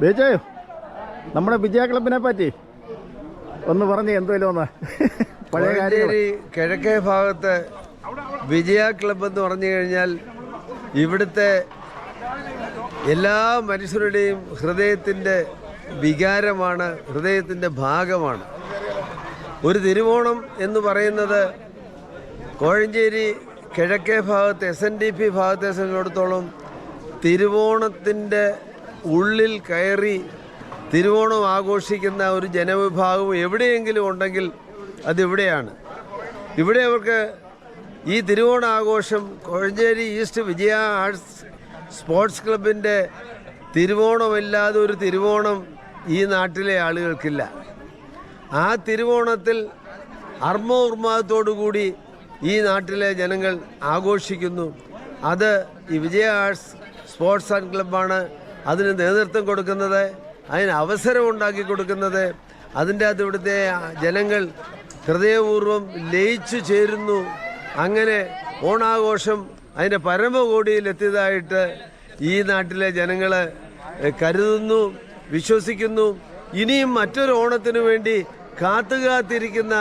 ബേജേ നമ്മുടെ വിജയ ക്ലബിനെ പറ്റി ഒന്ന് പറഞ്ഞു എന്തെങ്കിലും ഒന്ന്. പഴയ കാര്യം കിഴക്കേ ഭാഗത്ത് വിജയ ക്ലബ് എന്ന് പറഞ്ഞു കഴിഞ്ഞാൽ ഇവിടുത്തെ എല്ലാ മനുഷ്യരുടെയും ഹൃദയത്തിന്റെ വികാരമാണ് ഹൃദയത്തിന്റെ ഭാഗമാണ്. ഒരു തിരുവോണം എന്ന് പറയുന്നത് കോഴഞ്ചേരി കിഴക്കേ ഭാഗത്ത് എസ് എൻ ഡി പി ഭാഗത്തെ സംബന്ധിച്ചിടത്തോളം തിരുവോണത്തിന്റെ ഉള്ളിൽ കയറി തിരുവോണം ആഘോഷിക്കുന്ന ഒരു ജനവിഭാഗം എവിടെയെങ്കിലും ഉണ്ടെങ്കിൽ അതിവിടെയാണ്. ഇവിടെ അവർക്ക് ഈ തിരുവോണ ആഘോഷം Kozhencherry east Vijaya arts sports ക്ലബിന്റെ തിരുവോണമില്ലാതെ ഒരു തിരുവോണം ഈ നാട്ടിലെ ആളുകൾക്കില്ല. ആ തിരുവോണത്തിൽ കൂടി ഈ നാട്ടിലെ ജനങ്ങൾ ആഘോഷിക്കുന്നു. അത് ഈ വിജയ ആർട്സ് സ്പോർട്സ് ആൻഡ് ക്ലബ്ബാണ് അതിന് നേതൃത്വം കൊടുക്കുന്നത് അതിന് അവസരം ഉണ്ടാക്കി കൊടുക്കുന്നത് അതിന്റെ അകത്ത് ഇവിടുത്തെ ജനങ്ങൾ ഹൃദയപൂർവം ലയിച്ചു ചേരുന്നു. അങ്ങനെ ഓണാഘോഷം അതിന്റെ പരമകോടിയിലെത്തിയതായിട്ട് ഈ നാട്ടിലെ ജനങ്ങൾ കരുതുന്നു വിശ്വസിക്കുന്നു. ഇനിയും മറ്റൊരു ഓണത്തിനു വേണ്ടി കാത്തുകാത്തിരിക്കുന്ന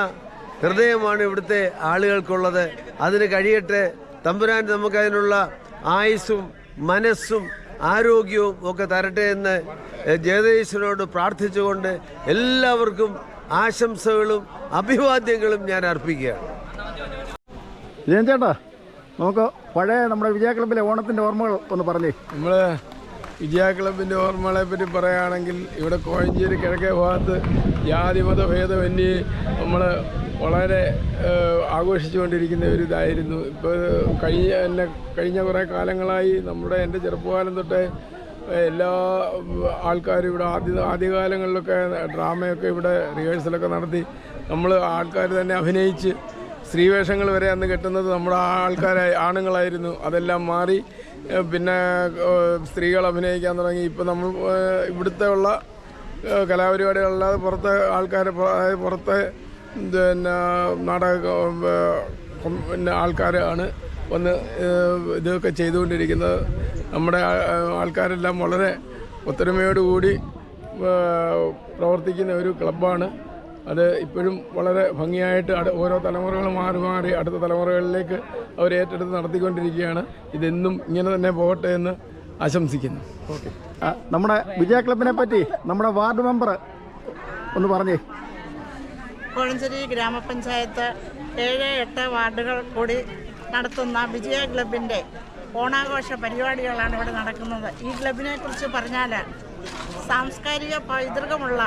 ഹൃദയമാണ് ഇവിടുത്തെ ആളുകൾക്കുള്ളത്. അതിന് കഴിയട്ടെ തമ്പുരാൻ നമുക്കതിനുള്ള ആയുസ്സും മനസ്സും ആരോഗ്യവും ഒക്കെ തരട്ടെ എന്ന് ജഗദീശനോട് പ്രാർത്ഥിച്ചുകൊണ്ട് എല്ലാവർക്കും ആശംസകളും അഭിവാദ്യങ്ങളും ഞാൻ അർപ്പിക്കുകയാണ്. ജയൻ ചേട്ടാ നമുക്ക് പഴയ നമ്മുടെ വിജയ ക്ലബിലെ ഓണത്തിന്റെ ഓർമ്മകൾ ഒന്ന് പറഞ്ഞേ. നമ്മൾ വിജയ ക്ലബിന്റെ ഓർമ്മകളെ പറ്റി പറയുകയാണെങ്കിൽ ഇവിടെ കോഴഞ്ചേരി കിഴക്കേ ഭാഗത്ത് ജാതി മത ഭേദമന്യേ നമ്മൾ വളരെ ആഘോഷിച്ചുകൊണ്ടിരിക്കുന്ന ഒരു ഇതായിരുന്നു. ഇപ്പോൾ കഴിഞ്ഞ എന്നെ കഴിഞ്ഞ കുറേ കാലങ്ങളായി നമ്മുടെ എന്റെ ചെറുപ്പകാലം തൊട്ടേ എല്ലാ ആൾക്കാരും ഇവിടെ ആദ്യ ആദ്യകാലങ്ങളിലൊക്കെ ഡ്രാമയൊക്കെ ഇവിടെ റിഹേഴ്സലൊക്കെ നടത്തി നമ്മൾ ആൾക്കാർ തന്നെ അഭിനയിച്ച് സ്ത്രീവേഷങ്ങൾ വരെ അന്ന് കെട്ടുന്നത് നമ്മുടെ ആൾക്കാരായി ആണുങ്ങളായിരുന്നു. അതെല്ലാം മാറി പിന്നെ സ്ത്രീകൾ അഭിനയിക്കാൻ തുടങ്ങി. ഇപ്പം നമ്മൾ ഇവിടുത്തെ ഉള്ള കലാപരിപാടികളല്ലാതെ പുറത്തെ ആൾക്കാരെ പുറത്തെ പിന്നെ നാടക പിന്നെ ആൾക്കാരാണ് വന്ന് ഇതൊക്കെ ചെയ്തുകൊണ്ടിരിക്കുന്നത്. നമ്മുടെ ആൾക്കാരെല്ലാം വളരെ ഒത്തൊരുമയോടുകൂടി പ്രവർത്തിക്കുന്ന ഒരു ക്ലബ്ബാണ്. അത് ഇപ്പോഴും വളരെ ഭംഗിയായിട്ട് ഓരോ തലമുറകൾ മാറി മാറി അടുത്ത തലമുറകളിലേക്ക് അവർ ഏറ്റെടുത്ത് നടത്തിക്കൊണ്ടിരിക്കുകയാണ്. ഇതെന്നും ഇങ്ങനെ തന്നെ പോകട്ടെ എന്ന് ആശംസിക്കുന്നു. ഓക്കെ. നമ്മുടെ വിജയ ക്ലബിനെ പറ്റി നമ്മുടെ വാർഡ് മെമ്പർ ഒന്ന് പറഞ്ഞേ. കോഴഞ്ചേരി ഗ്രാമപഞ്ചായത്ത് ഏഴ് എട്ട് വാർഡുകൾ കൂടി നടത്തുന്ന വിജയ ക്ലബിന്റെ ഓണാഘോഷ പരിപാടികളാണ് ഇവിടെ നടക്കുന്നത്. ഈ ക്ലബിനെ കുറിച്ച് പറഞ്ഞാൽ സാംസ്കാരിക പൈതൃകമുള്ള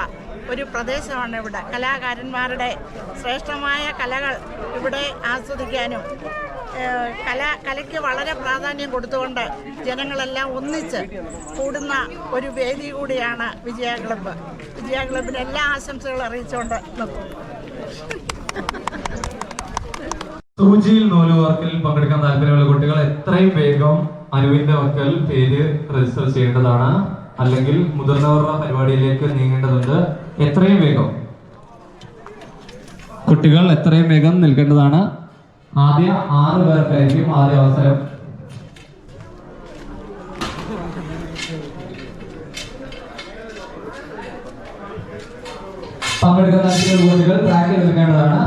ഒരു പ്രദേശമാണ് ഇവിടെ. കലാകാരന്മാരുടെ ശ്രേഷ്ഠമായ കലകൾ ഇവിടെ ആസ്വദിക്കാനും കല കലയ്ക്ക് വളരെ പ്രാധാന്യം കൊടുത്തുകൊണ്ട് ജനങ്ങളെല്ലാം ഒന്നിച്ച് കൂടുന്ന ഒരു വേദി കൂടിയാണ് വിജയ ക്ലബ്ബ്. വിജയ ക്ലബിന് എല്ലാ ആശംസകളും അറിയിച്ചുകൊണ്ട് നിർത്തുന്നു സൂചിയിൽ നൂൽ വർക്കിൽ പങ്കെടുക്കാൻ താല്പര്യമുള്ള കുട്ടികൾ എത്രയും വേഗം അനുവിന്റെ വക്കൽ പേര് രജിസ്റ്റർ ചെയ്യേണ്ടതാണ്. അല്ലെങ്കിൽ മുതിർന്നവരുടെ പരിപാടിയിലേക്ക് നീങ്ങേണ്ടതുണ്ട്. എത്രയും വേഗം. കുട്ടികൾ എത്രയും വേഗം നിൽക്കേണ്ടതാണ്. ആദ്യ ആറ് പേർക്കായിരിക്കും ആദ്യ അവസരം. പങ്കെടുക്കാൻ താല്പര്യമുള്ള കുട്ടികൾ ട്രാക്കിൽ നിൽക്കേണ്ടതാണ്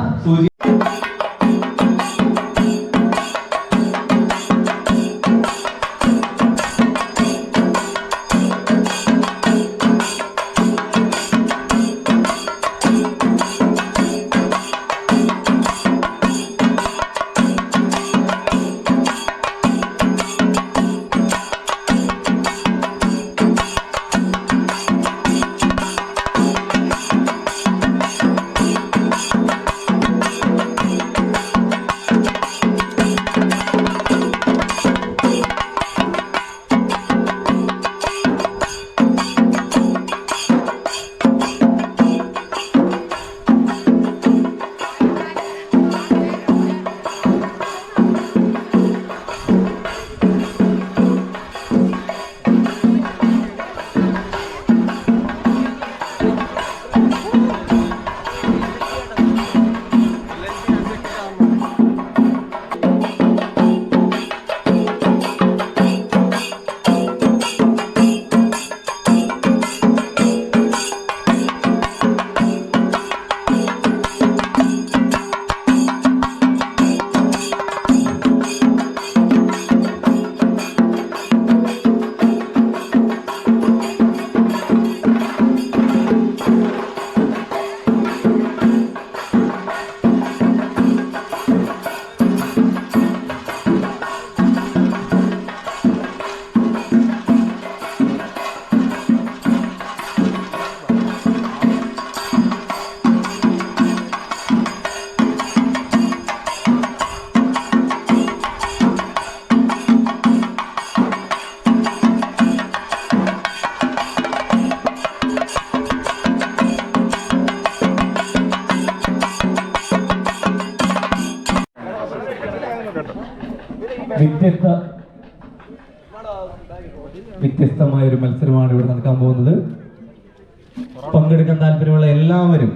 എല്ലാവരും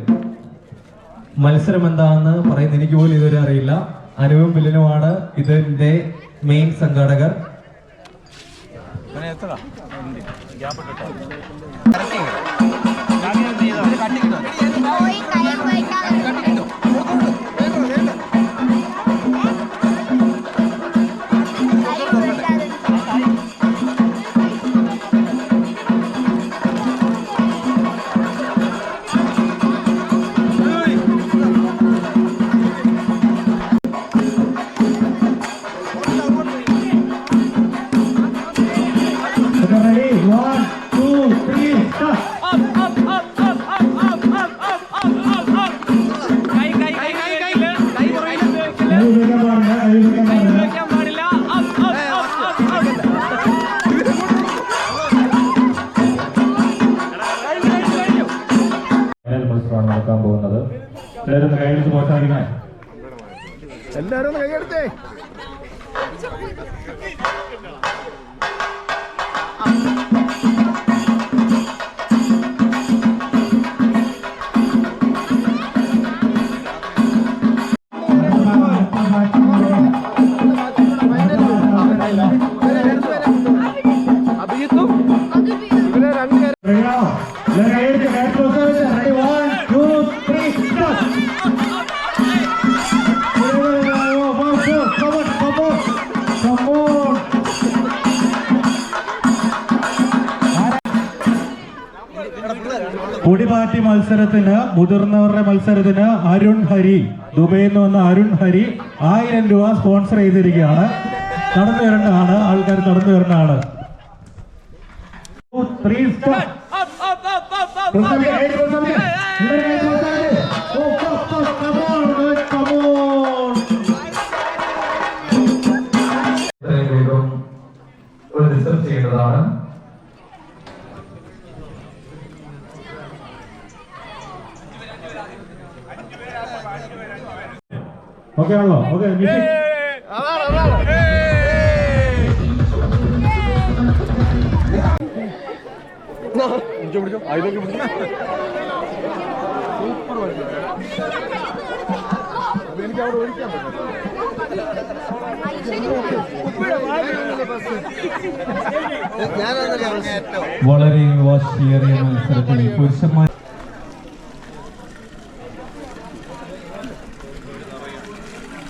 മത്സരം എന്താണെന്ന് പറയുന്ന എനിക്ക് പോലും ഇതുവരെ അറിയില്ല. അനുവും ബില്ലിനുമാണ് ഇതിന്റെ മെയിൻ സംഘാടകർ. പോയി മത്സരത്തിന് മുതിർന്നവരുടെ മത്സരത്തിന് അരുൺ ഹരി ദുബൈയിൽ നിന്ന് വന്ന അരുൺ ഹരി ആയിരം രൂപ സ്പോൺസർ ചെയ്തിരിക്കുകയാണ്. നടന്നു വരേണ്ടതാണ്. ആൾക്കാർ നടന്നു വരേണ്ടതാണ്. ആണല്ലോ ഓക്കെ മ്യൂസിക് വളരെ വാശിയേറിയ മത്സരത്തിൽ പുരുഷന്മാർ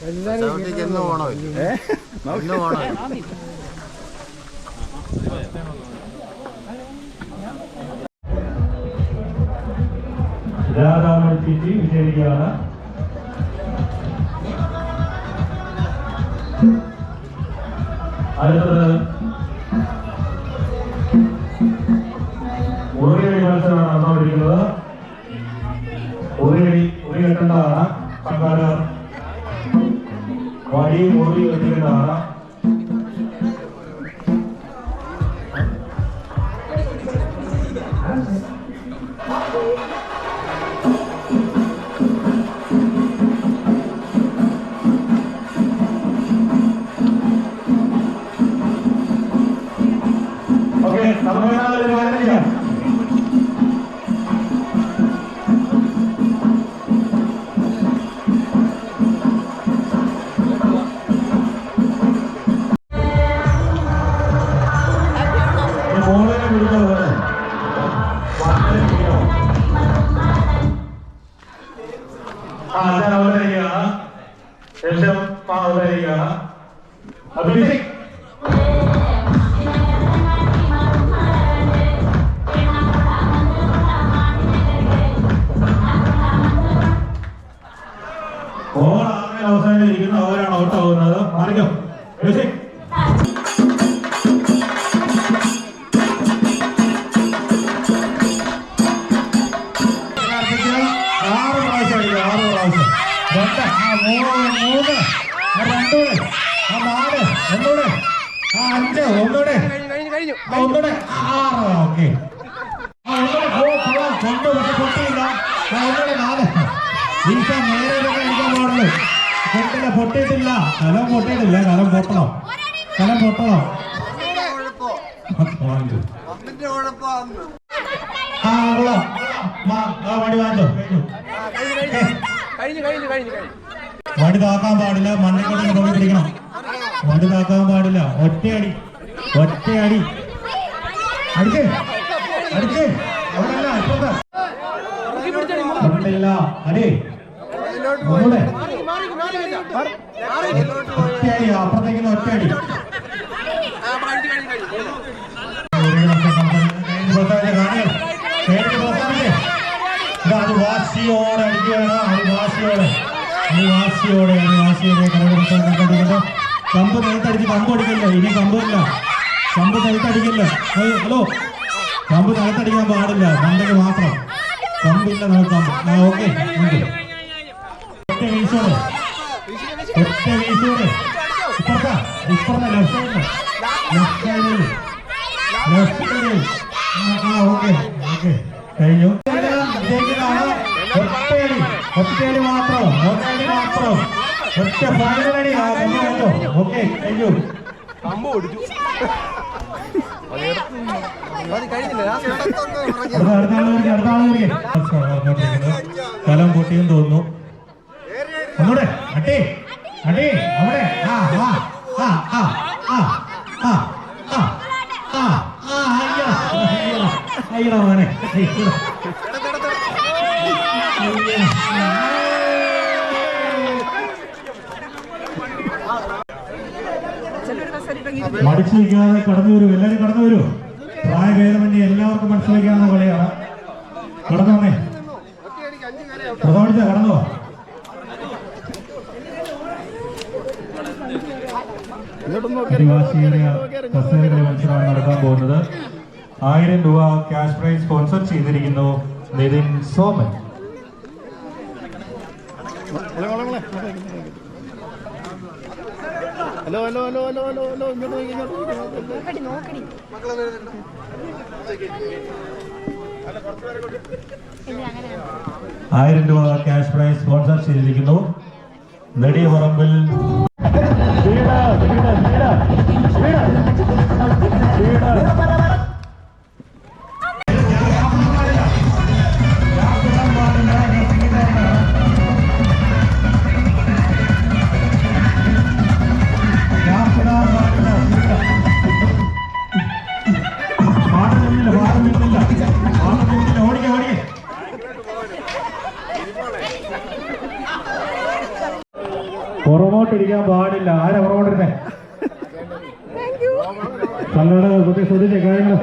എന്ന് ഏ? ഇന്ന് പോണോ രാധാമണി ചേച്ചി വിജയിക്കുകയാണ്. അടുത്തത് മുറുകെ മത്സരമാണ് നടന്നുകൊണ്ടിരിക്കുന്നത്. nada. ആ ഞാൻ പൊട്ടില്ല പൊട്ടിയിട്ടില്ല കലം പൊട്ടിയിട്ടില്ല. കലം പൊട്ടണം. കലം പൊട്ടണം. ആ ആ വടി വാങ്ങിച്ചോ വടി താക്കാൻ പാടില്ല. മണ്ണിക്കൊണ്ട് കൊണ്ട് പിടിക്കണം വടി താക്കാൻ പാടില്ല. ഒറ്റയടി. ഒറ്റയടി. അടിക്കേ. അടിക്കേ. അവിടെയല്ല അവിടെയില്ല അടി. ഒന്നൂടെ ഒറ്റയടി. അപ്പുറത്തേക്ക് ഒറ്റയടി അത് വാശിയോടെ അടിക്കുകയാണ് അത് വാശിയോടെ. അത് വാശിയോടെ അത് വാശിയോടെ കണ്ടുപിടിക്കുന്നത് കമ്പ് നിലത്തടിച്ച് കമ്പ് അടിക്കില്ല? ഇനി കമ്പില്ല കമ്പ് നിലത്തടിക്കില്ല ഹലോ. കമ്പ് നിലത്തടിക്കാൻ പാടില്ല. മണ്ടയ്ക്ക് മാത്രം. കമ്പില്ല നോക്കാം ആ ഓക്കെ ഒറ്റ വീശോടെ ഒറ്റ വീശോടെ ഇപ്പുറത്താ ഇപ്പുറത്തെ ലെഫ്റ്റ് സൈഡിൽ ലെഫ്റ്റ് സൈഡിൽ ആ ഓക്കെ ഓക്കെ. കഴിഞ്ഞു. ഒറ്റയടി ഒറ്റയടി മാത്രം ഒറ്റയടി മാത്രം. ഒറ്റ ഫൈനലടി ആ കഴിഞ്ഞു ഓക്കെ കഴിഞ്ഞു. അടുത്ത ആളുകൾക്ക് അടുത്ത പൊട്ടിയെന്ന് തോന്നുന്നു. ഒന്നൂടെ അട്ടി. അട്ടി അവിടെ. ആ ആ ആ ആ ആ ആ ആ ആ ആ അയ്യോ അയ്യോ അയ്യോ മോനെ. അയ്യോ. മടിച്ചിരിക്കാതെ കടന്നു വരൂ. എല്ലാവരും കടന്നു വരൂ. പ്രായഭേദമന്യേ എല്ലാവർക്കും മനസ്സിലാക്കാവുന്ന കളിയാണ്. കടന്നു വന്നേ പ്രധാനിച്ച വാ ആദിവാസിയുടെ കസേരകളി മത്സരമാണ് നടക്കാൻ പോകുന്നത്. ആയിരം രൂപ ക്യാഷ് പ്രൈസ് സ്പോൺസർ ചെയ്തിരിക്കുന്നു Nithin Soman. Hello hello hello. Hello hello hello ഇങ്ങോട്ട് നോക്കി, ഇങ്ങോട്ട് നോക്കി, ഇങ്ങോട്ട് ആയിരം രൂപ ക്യാഷ് പ്രൈസ് സ്പോൺസർ ചെയ്തിരിക്കുന്നു. നെടിയ പറമ്പിൽ പുറമോട്ടിരിക്കാൻ പാടില്ല. રીતે ગાયનો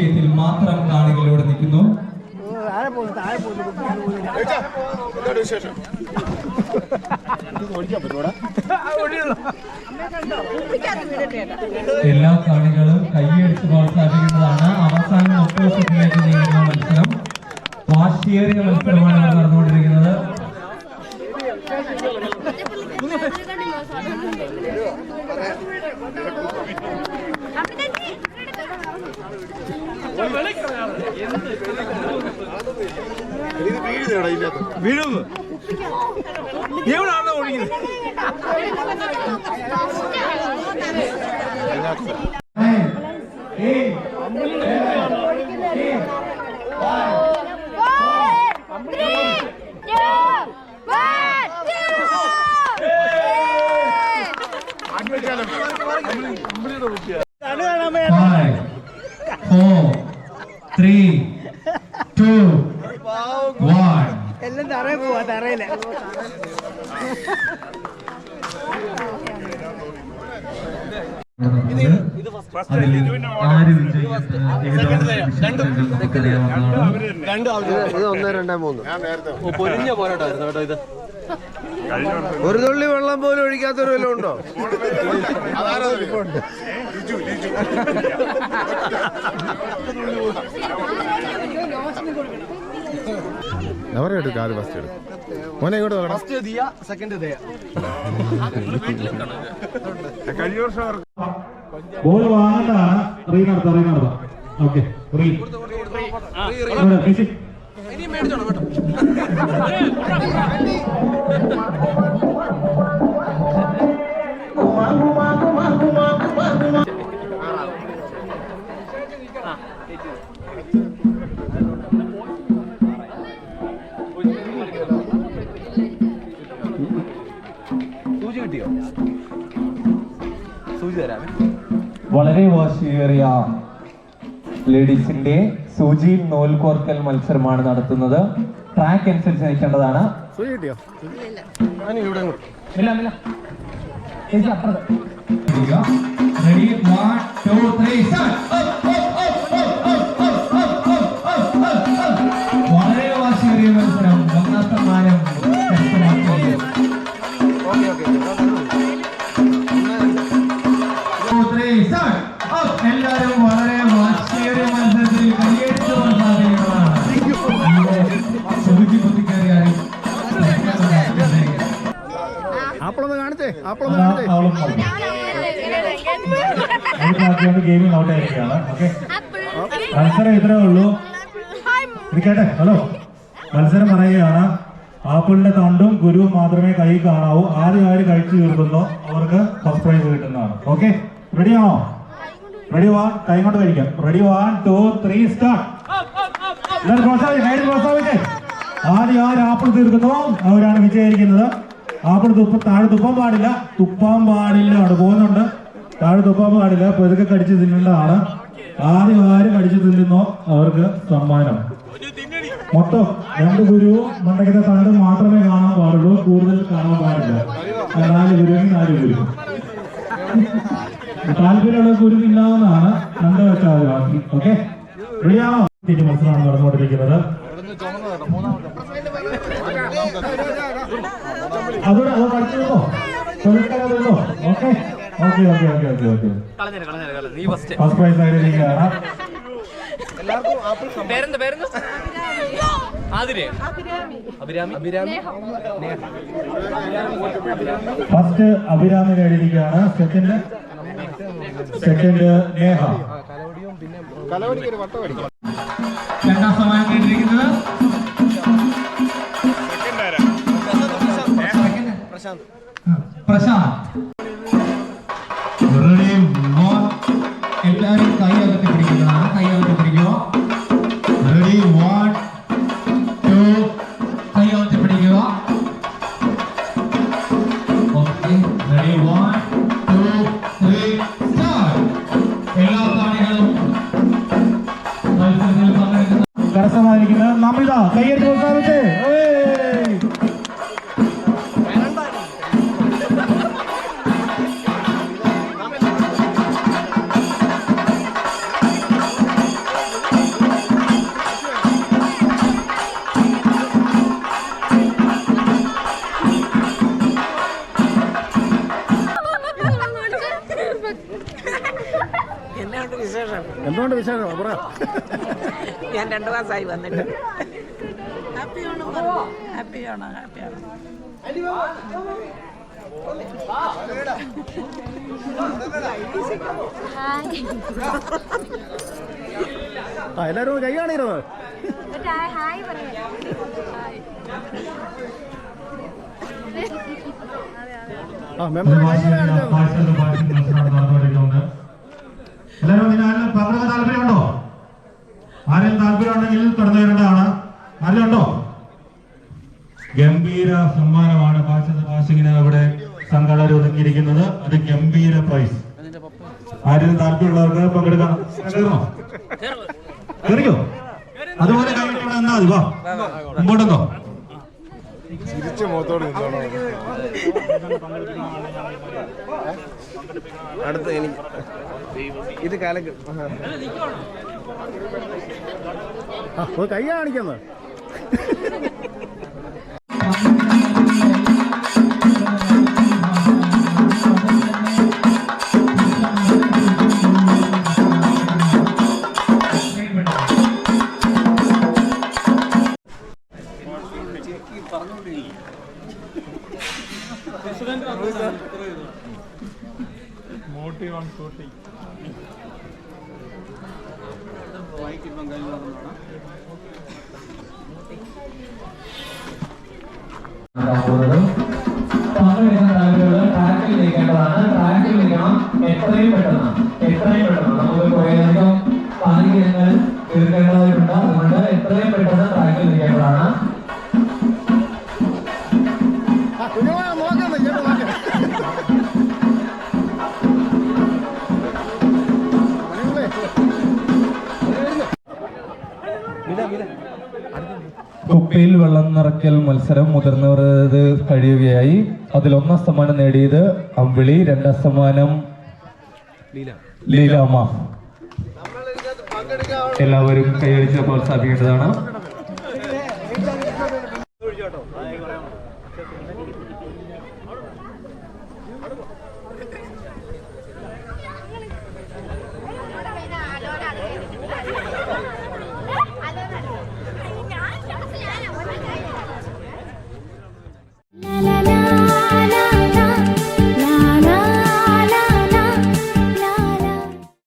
സംശയത്തിൽ മാത്രം കാണികളോട് നിൽക്കുന്നു. എല്ലാ കാണികളും കൈയെടുത്ത് പ്രോത്സാഹിപ്പിക്കുന്നതാണ് Three, two, one. അതിൽ ആര് മൂന്ന്. ഒരു തുള്ളി വെള്ളം പോലും ഒഴിക്കാത്തൊരു വല്ലതും ഉണ്ടോ? അവരെ എടുക്കും ആദ്യം ഫസ്റ്റ് എടുക്കും? മോനെ ഇങ്ങോട്ട് നോക്കണം ബോൾ വാങ്ങേണ്ടതാണ് റീ നടത്താം റീ നടത്താം. ഓക്കെ റീ ഇവിടെ, ഫിഷി. വളരെ വാശിയേറിയ ലേഡീസിന്റെ സൂചി നോൽ കോർക്കൽ മത്സരമാണ് നടത്തുന്നത്. ട്രാക്ക് അനുസരിച്ച് നയിക്കേണ്ടതാണ്. റെഡി വൺ ടു ത്രീ വളരെ ഗെയിമിൽ ഔട്ട് ആയിരിക്കുകയാണ് ഓക്കെ. മത്സരം ഇത്രേ ഉള്ളൂ. ഇരിക്കട്ടെ ഹലോ. മത്സരം പറയുകയാണ്. ആപ്പിളിന്റെ തണ്ടും ഗുരുവും മാത്രമേ കൈ കാണാവൂ. ആദ്യം ആര് കഴിച്ചു തീർക്കുന്നോ. അവർക്ക് ഫസ്റ്റ് പ്രൈസ് കിട്ടുന്നതാണ്. ഓക്കെ. റെഡിയാണോ റെഡി വാ കൈ കൊണ്ട് കഴിക്കാം. Ready one two three start എല്ലാവരും പ്രോത്സാഹിച്ച് കൈ പ്രോത്സാഹിച്ചേ ആദ്യം ആര് ആപ്പിൾ തീർക്കുന്നോ? അവരാണ് വിജയിക്കുന്നത് ആപ്പിൾ തുപ്പ താഴെ തുപ്പാൻ പാടില്ല. തുപ്പാൻ പാടില്ല. അവിടെ പോകുന്നുണ്ട്. താഴെ തുപ്പാൻ പാടില്ല. പെതുക്കെ കടിച്ച് തിന്നേണ്ടതാണ്. ആദ്യം ആര് കടിച്ചു തിന്നുന്നോ അവർക്ക് സമ്മാനം. മൊത്തം രണ്ട് ഗുരുവും മണ്ടക്കത്തെ താഴെ മാത്രമേ കാണാൻ പാടുള്ളൂ. കൂടുതൽ കാണാൻ പാടില്ല. നാല് ഗുരുവിന് നാല് ഗുരു താല്പര്യമുള്ള ഗുരു തിന്നാവുന്നതാണ് രണ്ട് വെച്ചാൽ ഓക്കെ റെഡിയാണോ മത്സരമാണ് നടന്നുകൊണ്ടിരിക്കുന്നത്. അതോടെ അത് പഠിച്ചോ ചോദിക്കാതോ okay. Okay okay okay okay okay. First prize ആയിട്ട് നീങ്ങുകയാണ് പേരെന്താ പേരെന്താ? ആതിരെ. Abhirami. Abhirami. First Abhirami നേടിയിരിക്കുകയാണ്. Second second Neha. രണ്ടാം സമ്മാനം നേടിയിരിക്കുന്നത് பிரசாந்த் பிரசாந்த் ஒரே மோர் எல்லாரும் கையை அகத்து பிடிக்கலாம் கையை அகத்து பிடிக்கும் ரெடி ஒன் டூ கையை அகத்து பிடிக்கும் ஓகே ரெடி ஒன் கையெழுத்து உட்கார்ந்து രണ്ടു മാസമായി വന്നിട്ട്. Happy Onam happy Onam happy Onam ആ എല്ലാവരും ഒന്ന് കൈ കാണിരുന്നത് ഹായ് ആ മെമ്പർ എല്ലാവരും താല്പര്യമുണ്ടെങ്കിൽ കടന്നു വരേണ്ടതാണ്. ഉണ്ടോ ഗംഭീര സമ്മാനമാണ് പാഴ്സൽ പാസിങ്ങിന് അവിടെ സംഘാടകർ ഒതുക്കിയിരിക്കുന്നത് അത് ഗംഭീര പ്രൈസ് ആരും താല്പര്യമുള്ളവർക്ക് പങ്കെടുക്കാം. കയറിക്കോ അതുപോലെ കഴിഞ്ഞിട്ട് ചിരിച്ചു മതി വാ. മുമ്പോട്ടെന്നോ മുഖത്തോട് അടുത്ത എനിക്ക് ഇത് കാലക്ക് കൈ കാണിക്കുന്നത് കുപ്പിയിൽ വെള്ളം നിറയ്ക്കൽ മത്സരം മുതിർന്നവരത് കഴിയുകയായി. അതിൽ ഒന്നാം സമ്മാനം നേടിയത് അമ്പിളി രണ്ടാം സമ്മാനം ലീലാമ്മ എല്ലാവരും കൈയടിച്ച് പ്രോത്സാഹിപ്പിക്കേണ്ടതാണ്.